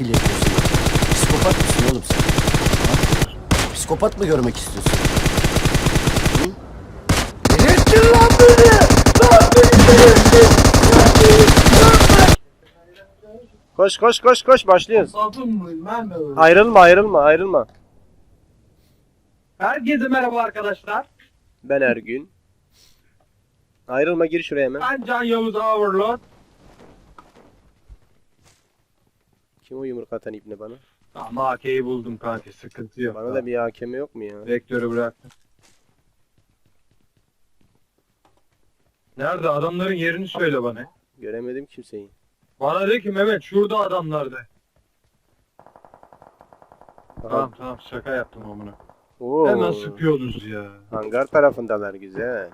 kill yapıyorsun? Psikopat mısın oğlum sen? Ha? Psikopat mı görmek istiyorsun? Hı? Delirttin lan beni! Lan beni delirttin! Koş koş koş koş başlıyoruz. Ayrılma ayrılma ayrılma. Herkese merhaba arkadaşlar. Ben Ergün. Ayrılma gir şuraya hemen. Ben Can Yavuz Overlord. Kim o yumruk atan ibne bana? Tamam AK'yi buldum kanka sıkıntı yok. Bana da bir hakemi yok mu ya? Vektörü bıraktım. Nerede adamların yerini söyle bana. Göremedim kimseyi. Bana de ki Mehmet şurada adamlar de. Aha. Tamam tamam şaka yaptım amına. Oo. Hemen sıkıyorsunuz ya. Hangar tarafındalar güzel.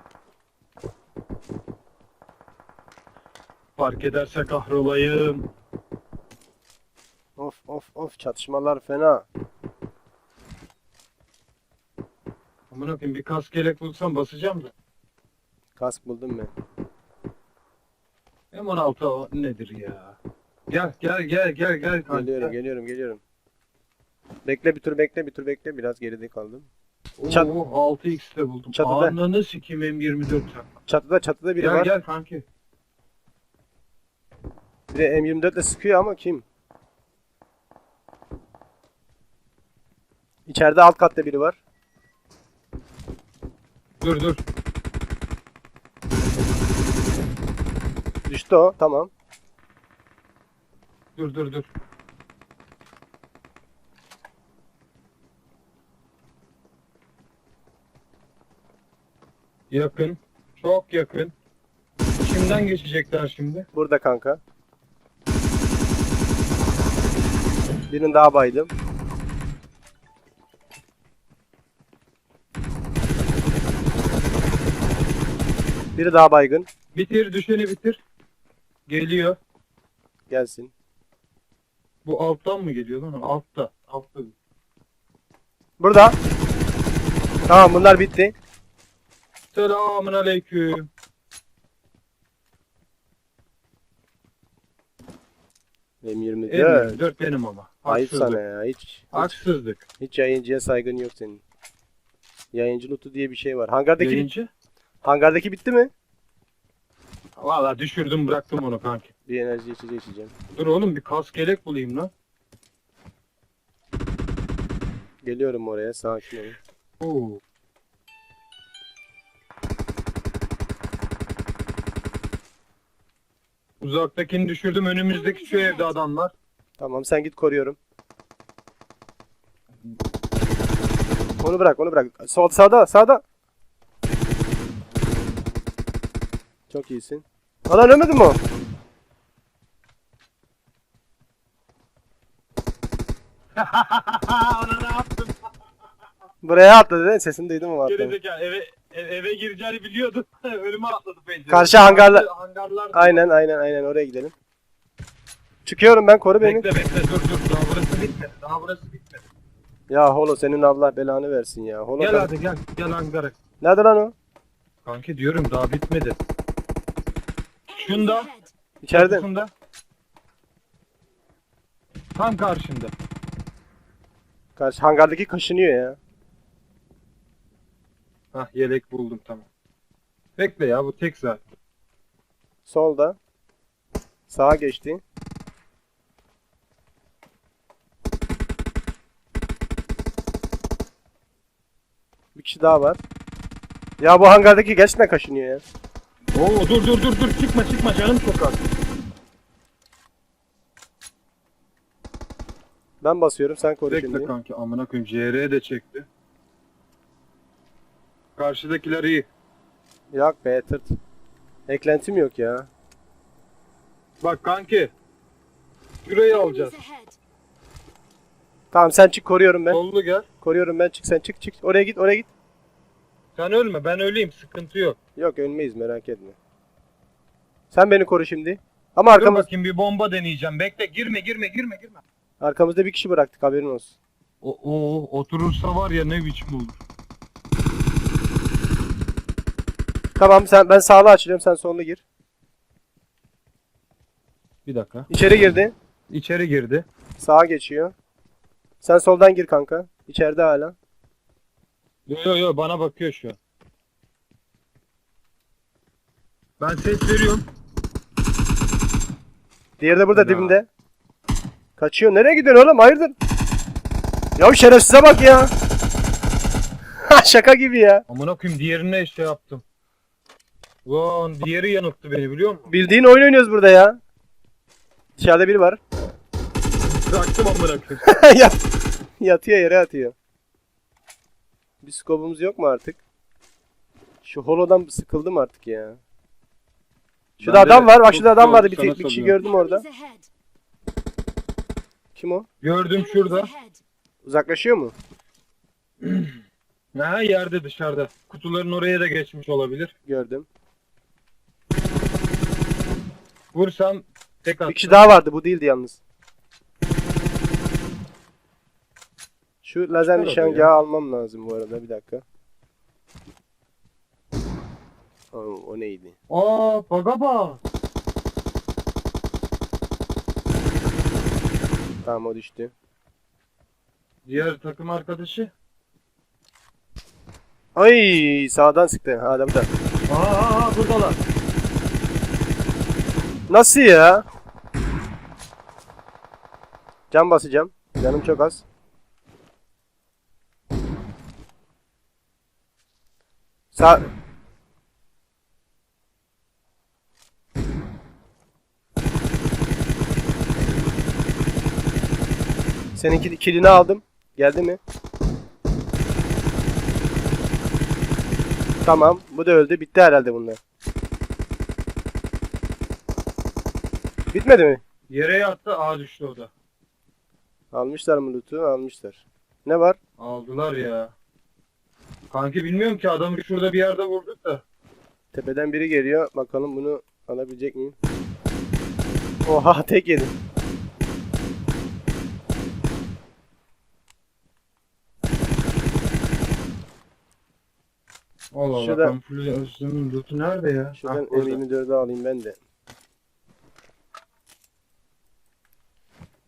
Fark ederse kahrolayım. Of of of çatışmalar fena. Amına koyayım bir kask gelek bulsam basacağım da. Kask buldum ben. M16 o nedir ya? Gel gel gel gel gel. kanka. Geliyorum geliyorum geliyorum. Bekle bir tur bekle bir tur bekle biraz geride kaldım. Oo, Çat- 6x de buldum. Çatıda. Ananı sikeyim M24 çak. Çatıda çatıda biri Gel var. gel kanki. Bir de M24 ile sıkıyor ama kim? İçeride alt katta biri var. Dur dur. Düştü o tamam. Dur dur dur. Yakın. Çok yakın. İçimden geçecekler şimdi. Burada kanka. Birini daha baydım. Biri daha baygın. Bitir düşeni bitir. Geliyor. Gelsin. Bu alttan mı geliyor lan? Altta. Altta. Burada. Tamam bunlar bitti. Selamun aleyküm. M24. M24 benim ama. Ayıp Haksızlık. sana ya. Hiç, hiç, Haksızlık. hiç yayıncıya saygın yok senin. Yayıncı lootu diye bir şey var. Hangardaki Yayıncı. Hangardaki bitti mi? Valla düşürdüm bıraktım onu kanki. Bir enerji içeceği içeceğim. Dur oğlum bir kask gelek bulayım lan. Geliyorum oraya sakin olun. Oo. Uzaktakini düşürdüm önümüzdeki şu evde adamlar. Tamam sen git koruyorum. Onu bırak onu bırak. Sol sağda sağda. Çok iyisin. Alan ölmedi mi? Ona ne yaptım? Buraya atladı değil mi? Sesini duydun mu? atladı? Gerizekalı eve, ev- eve gireceğini biliyordum. Önüme atladı pencere. Karşı hangarlar- Hangarlar. Aynen aynen aynen oraya gidelim. Çıkıyorum ben koru beni. Bekle bekle dur dur daha burası bitmedi. Daha burası bitmedi. Ya Holo senin Allah belanı versin ya. Holo Gel hadi gel. Gel hangara. Nerede lan o? Kanki diyorum daha bitmedi. Şunda. İçeride. Çatısında. Tam karşında. Karşı hangardaki kaşınıyor ya. Hah yelek buldum tamam. Bekle ya bu tek zaten. Solda. Sağa geçti. Bir kişi daha var. Ya bu hangardaki gerçekten kaşınıyor ya. Oo dur dur dur dur çıkma çıkma canım çok az. Ben basıyorum sen koru Bekle kanki amına koyayım CR de çekti. Karşıdakiler iyi. Yok be tırt. Eklentim yok ya. Bak kanki. Şurayı alacağız. Tamam sen çık koruyorum ben. Sollu gel. Koruyorum ben çık sen çık çık. Oraya git oraya git. Sen ölme ben öleyim sıkıntı yok. Yok ölmeyiz merak etme. Sen beni koru şimdi. Ama Dur arkamız, bakayım bir bomba deneyeceğim. Bekle girme girme girme girme. arkamızda bir kişi bıraktık haberin olsun. O, o oturursa var ya ne biçim olur. Tamam sen ben sağlı açılıyorum sen sollu gir. Bir dakika. İçeri girdi. İçeri girdi. Sağa geçiyor. Sen soldan gir kanka. İçeride hala. Yo yo yo bana bakıyor şu an. Ben ses veriyorum. Diğeri de burada Ya. dibinde. Kaçıyor. Nereye gidiyorsun oğlum? Hayırdır? Ya şerefsize bak ya. Şaka gibi ya. Amına koyayım diğerine şey yaptım. Ulan diğeri yanılttı beni biliyor musun? Bildiğin oyun oynuyoruz burada ya. Dışarıda biri var. Bıraktım amına koyayım. Yat- Yatıyor yere atıyor. Bir skobumuz yok mu artık? Şu holodan sıkıldım artık ya. Şurada Bende adam de var. Bak çok şurada adam vardı. Bir, sana tek, bir kişi salıyorum. gördüm orada. Enemies ahead. Kim o? Gördüm şurada. Enemies ahead. Uzaklaşıyor mu? Ha yerde dışarıda. Kutuların oraya da geçmiş olabilir. Gördüm. Vursam tek at. Bir kişi daha vardı. Bu değildi yalnız. Şu lazer Şurada nişangahı ya. almam lazım bu arada. Bir dakika. Oo, o neydi? Aa baga bak. Tamam o düştü. Diğer takım arkadaşı. Ay sağdan sıktı. Ha adam da. Aa, aa, aa buradalar. Nasıl ya? Can basacağım. Canım çok az. Sağ... Seninki kilini aldım. Geldi mi? Tamam. Bu da öldü. Bitti herhalde bunlar. Bitmedi mi? Yere yattı ağa düştü o da. Almışlar mı loot'u? Almışlar. Ne var? Aldılar ya. Kanki bilmiyorum ki adamı şurada bir yerde vurduk da. Tepeden biri geliyor. Bakalım bunu alabilecek miyim? Oha tek yedim. Allah Allah. Şurada- Kamufle Özlem'in lootu nerede ya? Şuradan Ah, orada. M24'ü alayım ben de.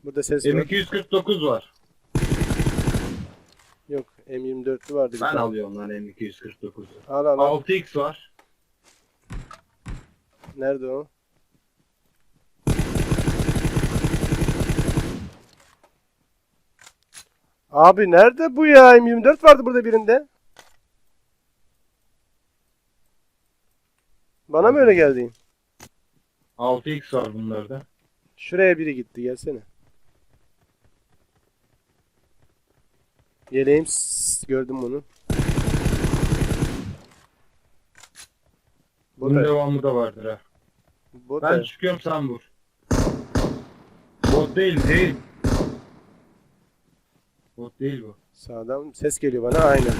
Burada ses var. M249 var. Yok M24'lü vardı bir Ben tane. alıyorum lan M249'u. Al al al. 6x var. Nerede o? Abi nerede bu ya? M24 vardı burada birinde. Bana mı öyle geldi? 6x var bunlarda. Şuraya biri gitti gelsene. Yeleğim s- gördüm bunu. Bunun Bot, devamı da vardır ha. bot Ben çıkıyorum sen vur. Bot değil değil. Bot değil bu. sağdan ses geliyor bana aynen.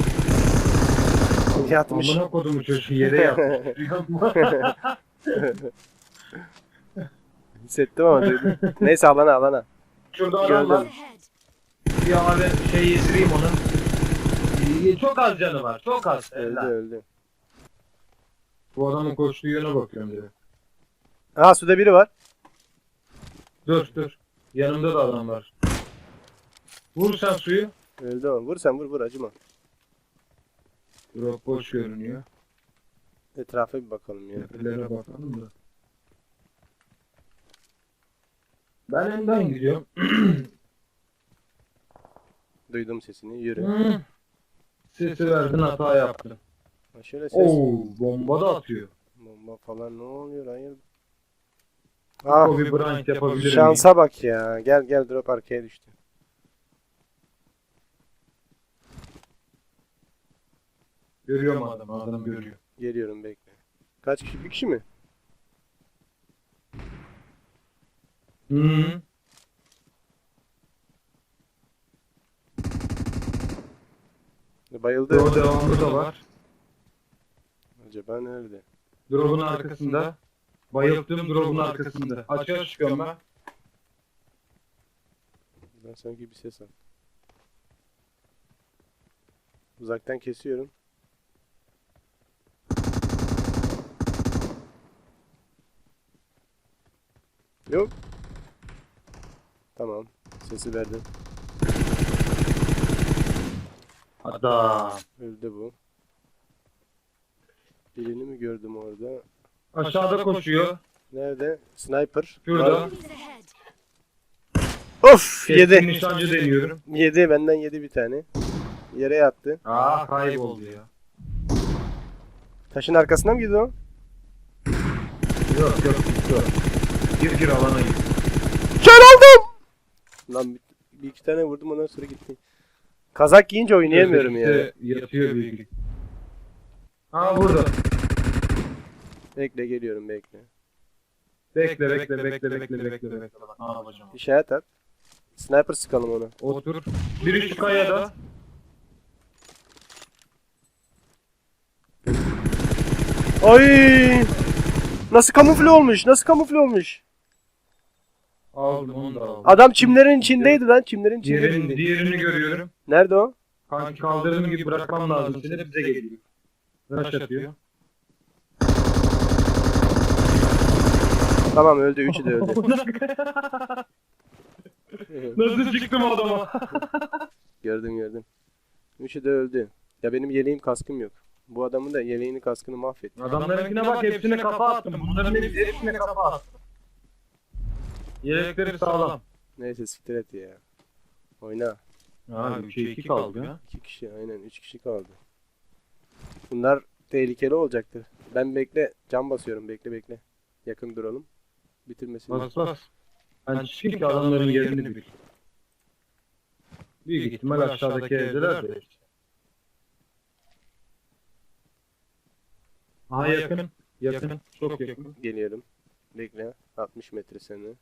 Yatmış. Amına kodumu çocuğu yere yatmış. Hissettim ama duydum. Neyse alana alana. Şurada adam var. Bir abi şey yedireyim onu. Ee, Çok az canı var. Çok az. Öldü Helal. öldü. Bu adamın koştuğu yöne bakıyorum direkt. Aha suda biri var. Dur dur. Yanımda da adam var. Vur sen suyu. Öldü o. Vur sen vur vur acıma. Drop boş görünüyor. Etrafa bir bakalım ya. Tepelere bakalım da. Ben önden gidiyorum. Duydum sesini yürü. Hmm. Sesi verdin hata yaptın. Ha şöyle ses. Oo, bomba da atıyor. Bomba falan ne oluyor hayır. Ah Kobe Bryant yapabilir miyim? şansa bak ya. Gel gel drop arkaya düştü. Görüyorum adamı, adam görüyor. Geliyorum bekle. Kaç kişi? Bir kişi mi? Hı. Bayıldı. O devamı da var. Acaba nerede? Drop'un arkasında. Bayılttım drop'un arkasında. Açığa çıkıyorum ben. Ben sanki bir ses al. Uzaktan kesiyorum. Yok. Tamam. Sesi verdi. Hatta Öldü bu. Birini mi gördüm orada? aşağıda koşuyor. Nerede? Sniper. Şurada. Var. Of! Keskin Yedi. nişancı deniyorum. Yedi. Benden yedi bir tane. Yere yattı. Aa kayboldu ya. Taşın arkasına mı gidiyor o? Yok yok yok. Gir gir alana gir. Kör oldum! Lan bir, bir iki tane vurdum ondan sonra gitti. Kazak giyince oynayamıyorum ya. Özellikle Yatıyor büyük. Aa burada. Bekle geliyorum bekle. Bekle bekle bekle bekle bekle bekle. Ne yapacağım? İşaret at. Sniper sıkalım ona. Otur. Biri şu kayada. Ay! Nasıl kamufle olmuş? Nasıl kamufle olmuş? Aldım onu da aldım. Adam çimlerin içindeydi lan. Çimlerin Diğerini, içindeydi. diğerini görüyorum. Nerede o? Kanki kaldırdığım gibi bırakmam lazım. Seni bize geliyor. Rush atıyor. Tamam öldü. Üçü de öldü. Nasıl çıktım adama? gördüm gördüm. Üçü de öldü. Ya benim yeleğim kaskım yok. Bu adamın da yeleğini kaskını mahvetti. Adamlarınkine bak hepsine kafa attım. Bunların hepsi- hepsine kafa attım. Yelekleri sağlam. Neyse siktir et ya. Oyna. Ha 3'e 2 kaldı ya. İki kişi aynen. Üç kişi kaldı. Bunlar tehlikeli olacaktır. Ben bekle. Cam basıyorum. Bekle bekle. Yakın duralım. Bitirmesin. Bas bas. Ben çıkayım ki adamların yerini bil. Büyük ihtimal aşağıdaki evdeler de. Aha yakın. Yakın. Çok yakın. Geliyorum. Bekle. 60 metre seni.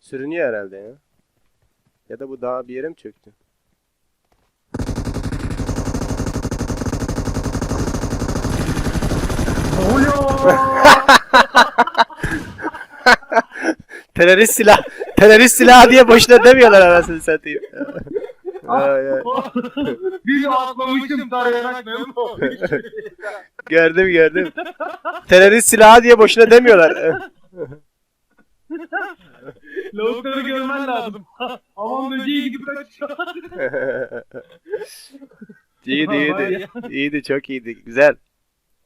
Sürünüyor herhalde ya. Ya da bu daha bir yere mi çöktü? Terörist silah. Terörist silah diye boşuna demiyorlar anasını satayım. Ay, ay. Bir atlamışım tarayarak gördüm gördüm. Terörist silahı diye boşuna demiyorlar. Lavukları görmen lazım. Aman böceği gibi kaçıyor. iyiydi iyiydi. İyiydi çok iyiydi. Güzel.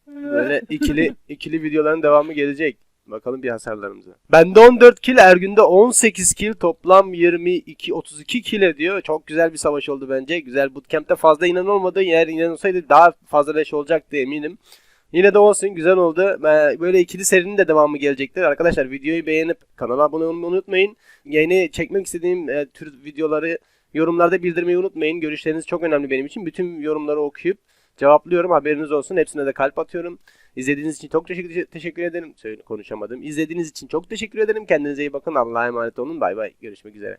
Böyle ikili ikili videoların devamı gelecek. Bakalım bir hasarlarımıza. Bende 14 kill, Ergün'de 18 kill, toplam 22 32 kill ediyor. Çok güzel bir savaş oldu bence. Güzel bootcamp'te fazla inan olmadı. Eğer inan olsaydı daha fazla leş olacaktı eminim. Yine de olsun güzel oldu. Böyle ikili serinin de devamı gelecektir. Arkadaşlar videoyu beğenip kanala abone olmayı unutmayın. Yeni çekmek istediğim e, tür videoları yorumlarda bildirmeyi unutmayın. Görüşleriniz çok önemli benim için. Bütün yorumları okuyup cevaplıyorum. Haberiniz olsun. Hepsine de kalp atıyorum. İzlediğiniz için çok teşekkür, teşekkür ederim. Söyle, konuşamadım. İzlediğiniz için çok teşekkür ederim. Kendinize iyi bakın. Allah'a emanet olun. Bay bay. Görüşmek üzere.